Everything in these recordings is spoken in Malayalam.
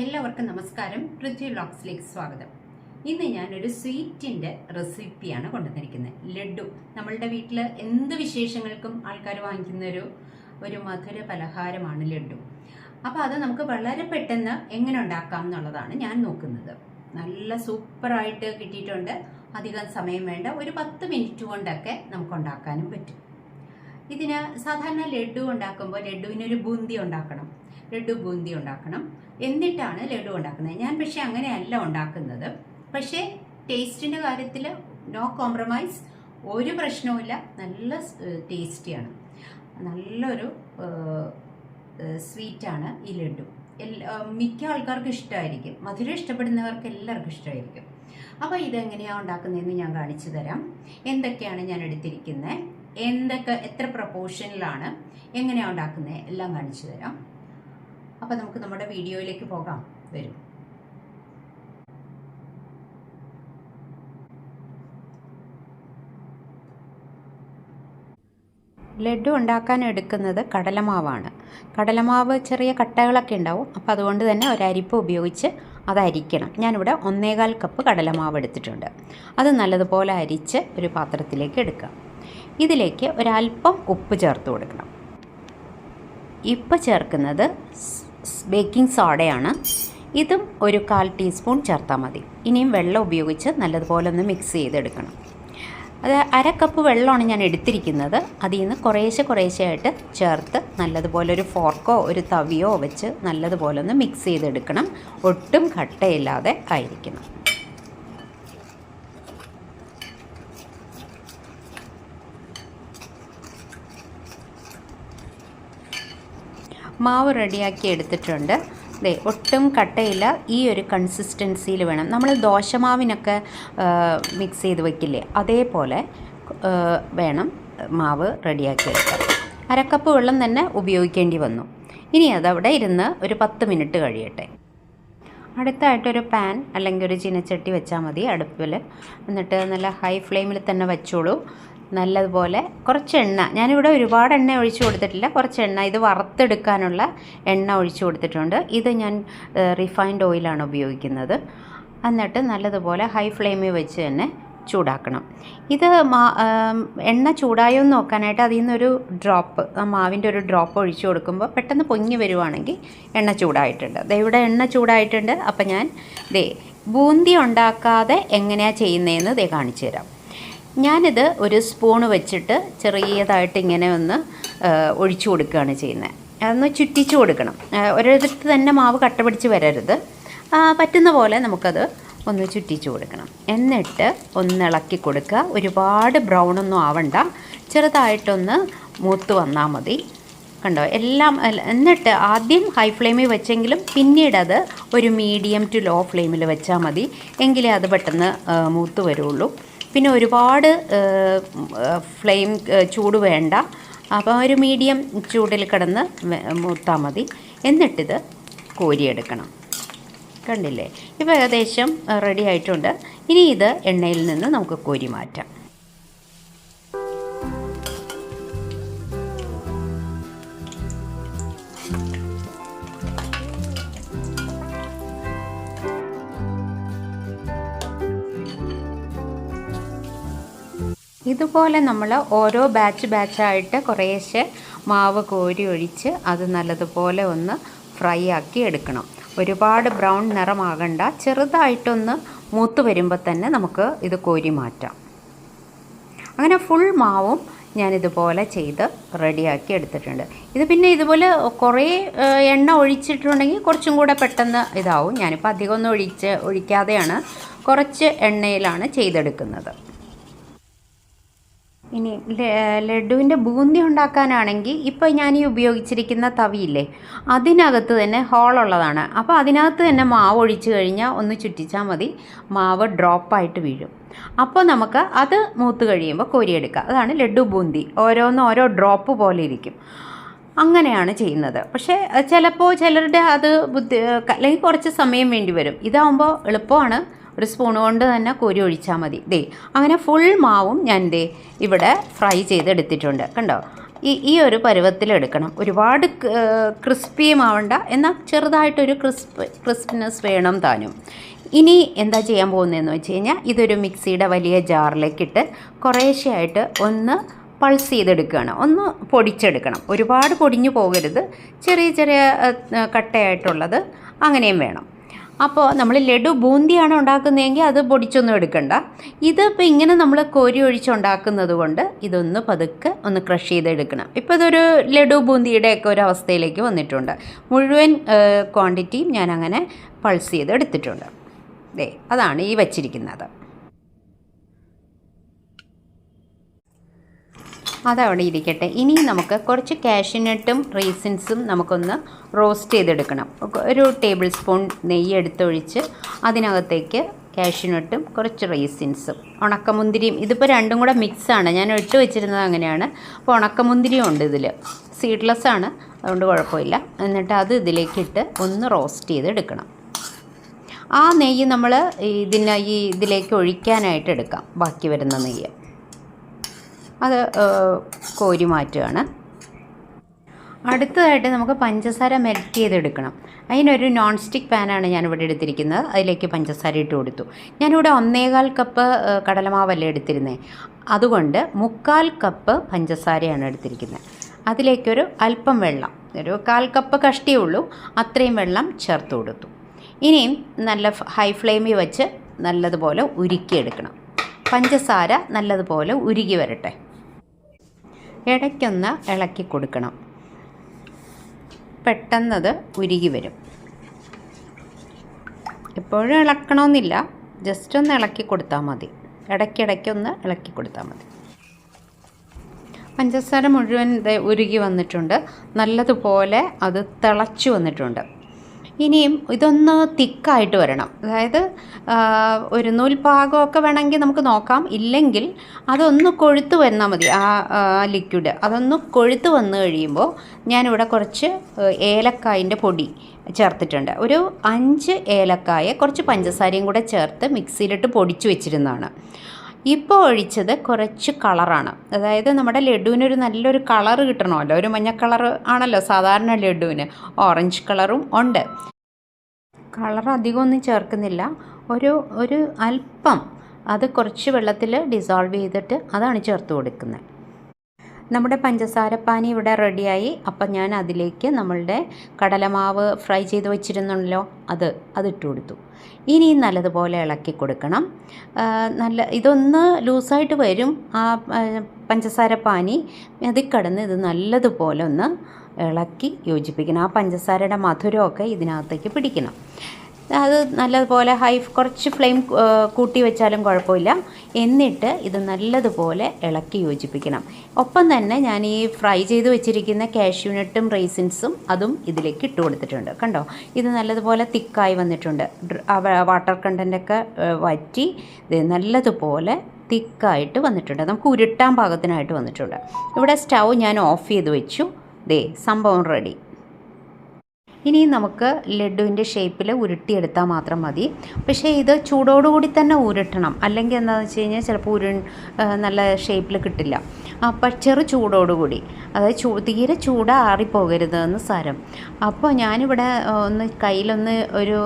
എല്ലാവർക്കും നമസ്കാരം. പൃഥ്വി വ്ളോഗ്സിലേക്ക് സ്വാഗതം. ഇന്ന് ഞാനൊരു സ്വീറ്റിന്റെ റെസിപ്പിയാണ് കൊണ്ടുവന്നിരിക്കുന്നത്. ലഡു. നമ്മളുടെ വീട്ടിൽ എന്ത് വിശേഷങ്ങൾക്കും ആൾക്കാർ വാങ്ങിക്കുന്ന ഒരു ഒരു മധുര പലഹാരമാണ് ലഡു. അപ്പോൾ അത് നമുക്ക് വളരെ പെട്ടെന്ന് എങ്ങനെ ഉണ്ടാക്കാം എന്നുള്ളതാണ് ഞാൻ നോക്കുന്നത്. നല്ല സൂപ്പറായിട്ട് കിട്ടിയിട്ടുണ്ട്. അധികം സമയം വേണ്ട. ഒരു പത്ത് മിനിറ്റ് കൊണ്ടൊക്കെ നമുക്ക് ഉണ്ടാക്കാനും പറ്റും. ഇതിന് സാധാരണ ലഡു ഉണ്ടാക്കുമ്പോൾ ലഡുവിനൊരു ബൂന്തി ഉണ്ടാക്കണം. ലഡു ബൂന്തി ഉണ്ടാക്കണം. എന്നിട്ടാണ് ലഡു ഉണ്ടാക്കുന്നത്. ഞാൻ പക്ഷേ അങ്ങനെയല്ല ഉണ്ടാക്കുന്നത്. പക്ഷേ ടേസ്റ്റിന്റെ കാര്യത്തിൽ നോ കോംപ്രമൈസ് ഒരു പ്രശ്നവുമില്ല നല്ല ടേസ്റ്റിയാണ് നല്ലൊരു സ്വീറ്റാണ് ഈ ലഡു. എല്ലാ മിക്ക ആൾക്കാർക്കും ഇഷ്ടമായിരിക്കും മധുരം ഇഷ്ടപ്പെടുന്നവർക്ക് എല്ലാവർക്കും ഇഷ്ടമായിരിക്കും അപ്പോൾ ഇതെങ്ങനെയാണ് ഉണ്ടാക്കുന്നതെന്ന് ഞാൻ കാണിച്ചു തരാം. എന്തൊക്കെയാണ് ഞാൻ എടുത്തിരിക്കുന്നത് എന്തൊക്കെ എത്ര പ്രപ്പോർഷനിലാണ് എങ്ങനെയാണ് ഉണ്ടാക്കുന്നത് എല്ലാം കാണിച്ചു തരാം. അപ്പോൾ നമുക്ക് നമ്മുടെ വീഡിയോയിലേക്ക് പോകാം. വരും. ലഡു ഉണ്ടാക്കാൻ എടുക്കുന്നത് കടലമാവാണ്. കടലമാവ് ചെറിയ കട്ടകളൊക്കെ ഉണ്ടാവും. അപ്പോൾ അതുകൊണ്ട് തന്നെ ഒരരിപ്പ് ഉപയോഗിച്ച് അത് അരിക്കണം. ഞാനിവിടെ ഒന്നേകാൽ കപ്പ് കടലമാവ് എടുത്തിട്ടുണ്ട്. അത് നല്ലതുപോലെ അരിച്ച് ഒരു പാത്രത്തിലേക്ക് എടുക്കാം. ഇതിലേക്ക് ഒരല്പം ഉപ്പ് ചേർത്ത് കൊടുക്കണം. ഇപ്പം ചേർക്കുന്നത് ബേക്കിംഗ് സോഡയാണ്. ഇതും ഒരു കാൽ ടീസ്പൂൺ ചേർത്താൽ മതി. ഇനിയും വെള്ളം ഉപയോഗിച്ച് നല്ലതുപോലെ ഒന്ന് മിക്സ് ചെയ്തെടുക്കണം. അത് അര കപ്പ് വെള്ളമാണ് ഞാൻ എടുത്തിരിക്കുന്നത്. അതിൽ നിന്ന് കുറേശ്ശെ കുറേശ്ശെയായിട്ട് ചേർത്ത് നല്ലതുപോലെ ഒരു ഫോർക്കോ ഒരു തവിയോ വെച്ച് നല്ലതുപോലെ ഒന്ന് മിക്സ് ചെയ്തെടുക്കണം. ഒട്ടും കട്ടയില്ലാതെ ആയിരിക്കണം. മാവ് റെഡിയാക്കി എടുത്തിട്ടുണ്ട്. ദേ ഒട്ടും കട്ടയില്ല. ഈ ഒരു കൺസിസ്റ്റൻസിയിൽ വേണം. നമ്മൾ ദോശമാവിനൊക്കെ മിക്സ് ചെയ്ത് വയ്ക്കില്ലേ അതേപോലെ വേണം മാവ് റെഡിയാക്കി എടുക്കാൻ. അരക്കപ്പ് വെള്ളം തന്നെ ഉപയോഗിക്കേണ്ടി വന്നു. ഇനി അതവിടെ ഇരുന്ന് ഒരു പത്ത് മിനിറ്റ് കഴിയട്ടെ. അടുത്തായിട്ടൊരു പാൻ അല്ലെങ്കിൽ ഒരു ചീനച്ചട്ടി വെച്ചാൽ മതി അടുപ്പിൽ. എന്നിട്ട് നല്ല ഹൈ ഫ്ലെയിമിൽ തന്നെ വെച്ചോളൂ. നല്ലതുപോലെ കുറച്ച് എണ്ണ. ഞാനിവിടെ ഒരുപാട് എണ്ണ ഒഴിച്ചു കൊടുത്തിട്ടില്ല. കുറച്ച് എണ്ണ. ഇത് വറുത്തെടുക്കാനുള്ള എണ്ണ ഒഴിച്ചു കൊടുത്തിട്ടുണ്ട്. ഇത് ഞാൻ റിഫൈൻഡ് ഓയിലാണ് ഉപയോഗിക്കുന്നത്. എന്നിട്ട് നല്ലതുപോലെ ഹൈ ഫ്ലെയിമിൽ വെച്ച് തന്നെ ചൂടാക്കണം. ഇത് മാ എണ്ണ ചൂടായോ എന്ന് നോക്കാനായിട്ട് അതിൽ നിന്നൊരു ഡ്രോപ്പ് ആ മാവിന്റെ ഒരു ഡ്രോപ്പ് ഒഴിച്ചു കൊടുക്കുമ്പോൾ പെട്ടെന്ന് പൊങ്ങി വരുവാണെങ്കിൽ എണ്ണ ചൂടായിട്ടുണ്ട്. ദേ ഇവിടെ എണ്ണ ചൂടായിട്ടുണ്ട്. അപ്പം ഞാൻ ദേ ബൂന്തി ഉണ്ടാക്കാതെ എങ്ങനെയാണ് ചെയ്യുന്നതെന്ന് ദേ കാണിച്ചു തരാം. ഞാനിത് ഒരു സ്പൂണ് വെച്ചിട്ട് ചെറിയതായിട്ട് ഇങ്ങനെ ഒന്ന് ഒഴിച്ചു കൊടുക്കുകയാണ് ചെയ്യുന്നത്. അതൊന്ന് ചുറ്റിച്ചു കൊടുക്കണം. ഒരിടത്ത് തന്നെ മാവ് കട്ട പിടിച്ച് വരരുത്. പറ്റുന്ന പോലെ നമുക്കത് ഒന്ന് ചുറ്റിച്ചു കൊടുക്കണം. എന്നിട്ട് ഒന്ന് ഇളക്കി കൊടുക്കുക. ഒരുപാട് ബ്രൗൺ ഒന്നും ആവണ്ട. ചെറുതായിട്ടൊന്ന് മൂത്ത് വന്നാൽ മതി. കണ്ടോ? എല്ലാം എന്നിട്ട് ആദ്യം ഹൈ ഫ്ലെയിമിൽ വെച്ചെങ്കിലും പിന്നീട് അത് ഒരു മീഡിയം ടു ലോ ഫ്ലെയിമിൽ വെച്ചാൽ മതി. എങ്കിലേ അത് പെട്ടെന്ന് മൂത്ത് വരുള്ളൂ. പിന്നെ ഒരുപാട് ഫ്ലെയിം ചൂട് വേണ്ട. അപ്പോൾ ഒരു മീഡിയം ചൂടിൽ കിടന്ന് മൂത്താൽ മതി. എന്നിട്ടിത് കോരിയെടുക്കണം. കണ്ടില്ലേ? ഇപ്പോൾ ഏകദേശം റെഡി ആയിട്ടുണ്ട്. ഇനി ഇത് എണ്ണയിൽ നിന്ന് നമുക്ക് കോരി മാറ്റാം. ഇതുപോലെ നമ്മൾ ഓരോ ബാച്ച് ബാച്ചായിട്ട് കുറേശ്ശെ മാവ് കോരി ഒഴിച്ച് അത് നല്ലതുപോലെ ഒന്ന് ഫ്രൈ ആക്കി എടുക്കണം. ഒരുപാട് ബ്രൗൺ നിറമാകണ്ട. ചെറുതായിട്ടൊന്ന് മൂത്ത് വരുമ്പോൾ തന്നെ നമുക്ക് ഇത് കോരി മാറ്റാം. അങ്ങനെ ഫുൾ മാവും ഞാനിതുപോലെ ചെയ്ത് റെഡിയാക്കി എടുത്തിട്ടുണ്ട്. ഇത് പിന്നെ ഇതുപോലെ കുറേ എണ്ണ ഒഴിച്ചിട്ടുണ്ടെങ്കിൽ കുറച്ചും കൂടെ പെട്ടെന്ന് ഇതാവും. ഞാനിപ്പോൾ അധികമൊന്നും ഒഴിച്ച് ഒഴിക്കാതെയാണ് കുറച്ച് എണ്ണയിലാണ് ചെയ്തെടുക്കുന്നത്. ഇനി ലഡുവിന്റെ ബൂന്തി ഉണ്ടാക്കാനാണെങ്കിൽ ഇപ്പോൾ ഞാൻ ഈ ഉപയോഗിച്ചിരിക്കുന്ന തവിയില്ലേ അതിനകത്ത് തന്നെ ഹോളുള്ളതാണ് അപ്പോൾ അതിനകത്ത് തന്നെ മാവ് ഒഴിച്ചു കഴിഞ്ഞാൽ ഒന്ന് ചുറ്റിച്ചാൽ മതി. മാവ് ഡ്രോപ്പായിട്ട് വീഴും. അപ്പോൾ നമുക്ക് അത് മൂത്ത് കഴിയുമ്പോൾ കോരിയെടുക്കുക അതാണ് ലഡു ബൂന്തി. ഓരോന്ന് ഓരോ ഡ്രോപ്പ് പോലെ ഇരിക്കും. അങ്ങനെയാണ് ചെയ്യുന്നത്. പക്ഷേ ചിലപ്പോൾ ചിലരുടെ അത് ബുദ്ധി അല്ലെങ്കിൽ കുറച്ച് സമയം വേണ്ടി വരും. ഇതാകുമ്പോൾ എളുപ്പമാണ്. ഒരു സ്പൂൺ കൊണ്ട് തന്നെ കോരി ഒഴിച്ചാൽ മതി. ദേ അങ്ങനെ ഫുൾ മാവും ഞാൻ ദേ ഇവിടെ ഫ്രൈ ചെയ്തെടുത്തിട്ടുണ്ട്. കണ്ടോ? ഈ ഈ ഒരു പരുവത്തിലെടുക്കണം ഒരുപാട് ക്രിസ്പിയും ആവണ്ട എന്നാൽ ചെറുതായിട്ടൊരു ക്രിസ്പ് ക്രിസ്പിനെസ് വേണം താനും. ഇനി എന്താ ചെയ്യാൻ പോകുന്നതെന്ന് വെച്ച് കഴിഞ്ഞാൽ ഇതൊരു മിക്സിയുടെ വലിയ ജാറിലേക്കിട്ട് കുറേശ്ശെയായിട്ട് ഒന്ന് പൾസ് ചെയ്തെടുക്കുകയാണ്. ഒന്ന് പൊടിച്ചെടുക്കണം. ഒരുപാട് പൊടിഞ്ഞു പോകരുത്. ചെറിയ ചെറിയ കട്ടയായിട്ടുള്ളത് അങ്ങനെയും വേണം. അപ്പോൾ നമ്മൾ ലഡു ബൂന്തിയാണ് ഉണ്ടാക്കുന്നതെങ്കിൽ അത് പൊടിച്ചൊന്നും എടുക്കണ്ട. ഇതിപ്പോൾ ഇങ്ങനെ നമ്മൾ കോരി ഒഴിച്ചുണ്ടാക്കുന്നത് കൊണ്ട് ഇതൊന്ന് പതുക്കെ ഒന്ന് ക്രഷ് ചെയ്തെടുക്കണം. ഇപ്പോൾ ഇതൊരു ലഡു ബൂന്തിയുടെയൊക്കെ ഒരു അവസ്ഥയിലേക്ക് വന്നിട്ടുണ്ട്. മുഴുവൻ ക്വാണ്ടിറ്റിയും ഞാൻ അങ്ങനെ പൾസ് ചെയ്ത് എടുത്തിട്ടുണ്ട് ദേ അതാണ് ഈ വച്ചിരിക്കുന്നത്. അതവിടെ ഇരിക്കട്ടെ ഇനി നമുക്ക് കുറച്ച് കാഷ്യൂനട്ടും റീസിൻസും നമുക്കൊന്ന് റോസ്റ്റ് ചെയ്തെടുക്കണം. ഒരു ടേബിൾ സ്പൂൺ നെയ്യ് എടുത്തൊഴിച്ച് അതിനകത്തേക്ക് കാഷ്യൂനട്ടും കുറച്ച് റീസിൻസും ഉണക്കമുന്തിരിയും ഇതിപ്പോൾ രണ്ടും കൂടെ മിക്സാണ് ഞാൻ ഇട്ട് വെച്ചിരുന്നത് അങ്ങനെയാണ്. അപ്പോൾ ഉണക്കമുന്തിരിയും ഉണ്ട് ഇതിൽ സീഡ്ലെസ് ആണ്. അതുകൊണ്ട് കുഴപ്പമില്ല. എന്നിട്ട് അത് ഇതിലേക്കിട്ട് ഒന്ന് റോസ്റ്റ് ചെയ്തെടുക്കണം. ആ നെയ്യ് നമ്മൾ ഇതിന് ഈ ഇതിലേക്ക് ഒഴിക്കാനായിട്ട് എടുക്കാം. ബാക്കി വരുന്ന നെയ്യ്. അത് കോരി മാറ്റുകയാണ്. അടുത്തതായിട്ട് നമുക്ക് പഞ്ചസാര മെൽറ്റ് ചെയ്തെടുക്കണം. അതിനൊരു നോൺ സ്റ്റിക്ക് പാനാണ് ഞാനിവിടെ എടുത്തിരിക്കുന്നത്. അതിലേക്ക് പഞ്ചസാര ഇട്ട് കൊടുത്തു. ഞാനിവിടെ ഒന്നേകാൽ കപ്പ് കടലമാവല്ലേ എടുത്തിരുന്നത് അതുകൊണ്ട് മുക്കാൽ കപ്പ് പഞ്ചസാരയാണ് എടുത്തിരിക്കുന്നത്. അതിലേക്കൊരു അല്പം വെള്ളം ഒരു കാൽ കപ്പ് കഷ്ടിയേ ഉള്ളൂ. അത്രയും വെള്ളം ചേർത്ത് കൊടുത്തു. ഇനിയും നല്ല ഹൈ ഫ്ലെയിമിൽ വെച്ച് നല്ലതുപോലെ ഉരുക്കിയെടുക്കണം. പഞ്ചസാര നല്ലതുപോലെ ഉരുകി വരട്ടെ. ഇടയ്ക്കൊന്ന് ഇളക്കി കൊടുക്കണം. പെട്ടെന്നത് ഉരുകി വരും. എപ്പോഴും ഇളക്കണമെന്നില്ല ജസ്റ്റ് ഒന്ന് ഇളക്കി കൊടുത്താൽ മതി. ഇടയ്ക്കിടയ്ക്കൊന്ന് ഇളക്കി കൊടുത്താൽ മതി. പഞ്ചസാര മുഴുവൻ ഉരുകി വന്നിട്ടുണ്ട്. നല്ലതുപോലെ അത് തിളച്ചു വന്നിട്ടുണ്ട്. ഇനിയും ഇതൊന്ന് തിക്കായിട്ട് വരണം. അതായത് ഒരു നൂൽപാകമൊക്കെ വേണമെങ്കിൽ നമുക്ക് നോക്കാം. ഇല്ലെങ്കിൽ അതൊന്ന് കൊഴുത്ത് വന്നാൽ മതി ആ ലിക്വിഡ് അതൊന്ന് കൊഴുത്ത് വന്നു കഴിയുമ്പോൾ ഞാനിവിടെ കുറച്ച് ഏലക്കായിന്റെ പൊടി ചേർത്തിട്ടുണ്ട്. ഒരു അഞ്ച് ഏലക്കായ കുറച്ച് പഞ്ചസാരയും കൂടെ ചേർത്ത് മിക്സിയിലിട്ട് പൊടിച്ചു വെച്ചിരുന്നതാണ്. ഇപ്പോൾ ഒഴിച്ചത് കുറച്ച് കളറാണ്. അതായത് നമ്മുടെ ലഡുവിനൊരു നല്ലൊരു കളർ കിട്ടണമല്ലോ. ഒരു മഞ്ഞ കളർ ആണല്ലോ സാധാരണ ലഡുവിന്. ഓറഞ്ച് കളറും ഉണ്ട്. കളർ അധികമൊന്നും ചേർക്കുന്നില്ല. ഒരു ഒരു അല്പം അത് കുറച്ച് വെള്ളത്തിൽ ഡിസോൾവ് ചെയ്തിട്ട് അതാണ് ചേർത്ത് കൊടുക്കുന്നത്. നമ്മുടെ പഞ്ചസാരപ്പാനി ഇവിടെ റെഡിയായി. അപ്പം ഞാൻ അതിലേക്ക് നമ്മളുടെ കടലമാവ് ഫ്രൈ ചെയ്ത് വെച്ചിരുന്നല്ലോ അത് അതിട്ട് കൊടുത്തു. ഇനി നല്ലതുപോലെ ഇളക്കി കൊടുക്കണം. നല്ല ഇതൊന്ന് ലൂസായിട്ട് വരും ആ പഞ്ചസാരപ്പാനി. അതിൽ കടന്ന് ഇത് നല്ലതുപോലെ ഒന്ന് ഇളക്കി യോജിപ്പിക്കണം. ആ പഞ്ചസാരയുടെ മധുരമൊക്കെ ഇതിനകത്തേക്ക് പിടിക്കണം. അത് നല്ലതുപോലെ ഹൈ കുറച്ച് ഫ്ലെയിം കൂട്ടി വെച്ചാലും കുഴപ്പമില്ല. എന്നിട്ട് ഇത് നല്ലതുപോലെ ഇളക്കി യോജിപ്പിക്കണം. ഒപ്പം തന്നെ ഞാൻ ഈ ഫ്രൈ ചെയ്ത് വെച്ചിരിക്കുന്ന കാഷ്യൂനട്ടും റേസിൻസും അതും ഇതിലേക്ക് ഇട്ട് കൊടുത്തിട്ടുണ്ട്. കണ്ടോ? ഇത് നല്ലതുപോലെ തിക്കായി വന്നിട്ടുണ്ട്. വാട്ടർ കണ്ടന്റൊക്കെ വറ്റി നല്ലതുപോലെ തിക്കായിട്ട് വന്നിട്ടുണ്ട്. നമുക്ക് ഉരുട്ടാൻ പാകത്തിനായിട്ട് വന്നിട്ടുണ്ട്. ഇവിടെ സ്റ്റൗ ഞാൻ ഓഫ് ചെയ്ത് വെച്ചു. ദേ സംഭവം റെഡി ഇനി നമുക്ക് ലഡുവിന്റെ ഷേപ്പിൽ ഉരുട്ടിയെടുത്താൽ മാത്രം മതി. പക്ഷേ ഇത് ചൂടോടുകൂടി തന്നെ ഉരുട്ടണം. അല്ലെങ്കിൽ എന്താണെന്ന് വെച്ച് കഴിഞ്ഞാൽ ചിലപ്പോൾ ഉരു നല്ല ഷേപ്പിൽ കിട്ടില്ല. അപ്പം ചെറു ചൂടോടുകൂടി അതായത് ചൂ തീരെ ചൂടാറിപ്പോകരുത് എന്ന് സാരം. അപ്പോൾ ഞാനിവിടെ ഒന്ന് കയ്യിലൊന്ന് ഒരു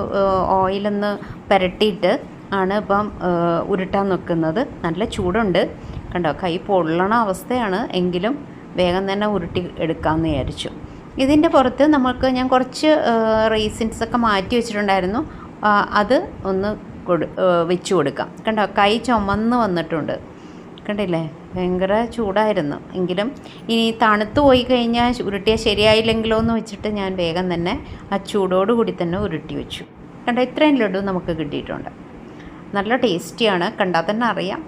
ഓയിലൊന്ന് പുരട്ടിയിട്ട് ആണ് ഇപ്പം ഉരുട്ടാൻ നിൽക്കുന്നത്. നല്ല ചൂടുണ്ട്. കണ്ടോ കൈ പൊള്ളണ അവസ്ഥയാണ്. എങ്കിലും വേഗം തന്നെ ഉരുട്ടി എടുക്കാമെന്ന് വിചാരിച്ചു. ഇതിന്റെ പുറത്ത് നമുക്ക് ഞാൻ കുറച്ച് റേസിൻസ് ഒക്കെ മാറ്റി വെച്ചിട്ടുണ്ടായിരുന്നു. അത് ഒന്ന് കൊടു വെച്ച് കൊടുക്കാം. കണ്ടോ? കൈ ചുമന്ന് വന്നിട്ടുണ്ട്. കണ്ടില്ലേ? ഭയങ്കര ചൂടായിരുന്നു. എങ്കിലും ഇനി തണുത്ത് പോയി കഴിഞ്ഞാൽ ഉരുട്ടിയ ശരിയായില്ലെങ്കിലോ എന്ന് വെച്ചിട്ട് ഞാൻ വേഗം തന്നെ ആ ചൂടോട് കൂടി തന്നെ ഉരുട്ടി വെച്ചു. കണ്ടോ? ഇത്രയും ലഡു നമുക്ക് കിട്ടിയിട്ടുണ്ട്. നല്ല ടേസ്റ്റിയാണ്. കണ്ടാൽ തന്നെ അറിയാം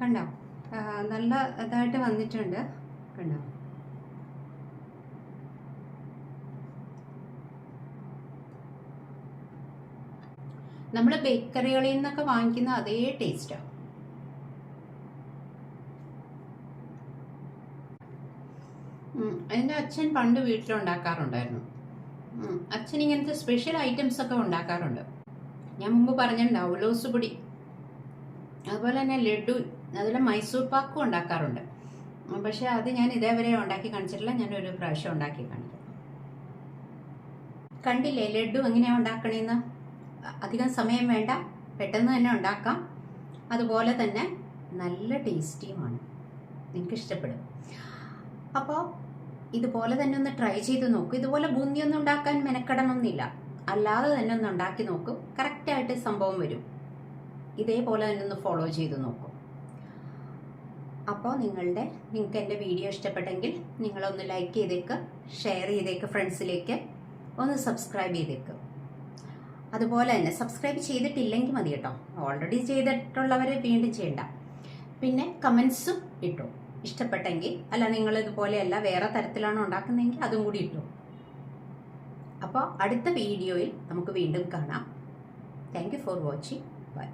കണ്ടോ ആ, നല്ല ഇതായിട്ട് വന്നിട്ടുണ്ട്. കണ്ടോ? നമ്മൾ ബേക്കറികളിൽ നിന്നൊക്കെ വാങ്ങിക്കുന്ന അതേ ടേസ്റ്റാണ് എന്റെ അച്ഛൻ പണ്ട് വീട്ടിലുണ്ടാക്കാറുണ്ടായിരുന്നു. അച്ഛൻ ഇങ്ങനത്തെ സ്പെഷ്യൽ ഐറ്റംസ് ഒക്കെ ഉണ്ടാക്കാറുണ്ട്. ഞാൻ മുമ്പ് പറഞ്ഞിട്ടുണ്ടാവും ഔലോസ് പൊടി. അതുപോലെ തന്നെ ലഡു അതുപോലെ മൈസൂർ പാക്കും ഉണ്ടാക്കാറുണ്ട്. പക്ഷെ അത് ഞാൻ ഇതേവരെ ഉണ്ടാക്കി കാണിച്ചിട്ടില്ല. ഞാൻ ഒരു പ്രാവശ്യം ഉണ്ടാക്കി കാണിക്കാം. കണ്ടില്ലേ ലഡു എങ്ങനെയാണ് ഉണ്ടാക്കണേന്ന്? അധികം സമയം വേണ്ട. പെട്ടെന്ന് തന്നെ ഉണ്ടാക്കാം. അതുപോലെ തന്നെ നല്ല ടേസ്റ്റിയുമാണ്. നിങ്ങൾക്ക് ഇഷ്ടപ്പെടും അപ്പോൾ ഇതുപോലെ തന്നെ ഒന്ന് ട്രൈ ചെയ്ത് നോക്കും. ഇതുപോലെ ബൂന്തിയൊന്നും ഉണ്ടാക്കാൻ മെനക്കെടണമെന്നില്ല. അല്ലാതെ തന്നെ ഒന്ന് ഉണ്ടാക്കി നോക്കും. കറക്റ്റായിട്ട് സംഭവം വരും. ഇതേപോലെ തന്നെ ഒന്ന് ഫോളോ ചെയ്ത് നോക്കും. അപ്പോൾ നിങ്ങളുടെ നിങ്ങൾക്ക് എന്റെ വീഡിയോ ഇഷ്ടപ്പെട്ടെങ്കിൽ നിങ്ങളൊന്ന് ലൈക്ക് ചെയ്തേക്ക് ഷെയർ ചെയ്തേക്ക് ഫ്രണ്ട്സിലേക്ക് ഒന്ന് സബ്സ്ക്രൈബ് ചെയ്തേക്ക്. അതുപോലെ തന്നെ സബ്സ്ക്രൈബ് ചെയ്തിട്ടില്ലെങ്കിൽ മതി കേട്ടോ. ഓൾറെഡി ചെയ്തിട്ടുള്ളവർ വീണ്ടും ചെയ്യണ്ട. പിന്നെ കമൻസും ഇട്ടു. ഇഷ്ടപ്പെട്ടെങ്കിൽ അല്ല നിങ്ങൾ ഇതുപോലെയല്ല വേറെ തരത്തിലാണ് ഉണ്ടാക്കുന്നതെങ്കിൽ അതും കൂടി ഇട്ടു. അപ്പോൾ അടുത്ത വീഡിയോയിൽ നമുക്ക് വീണ്ടും കാണാം. Thank for watching bye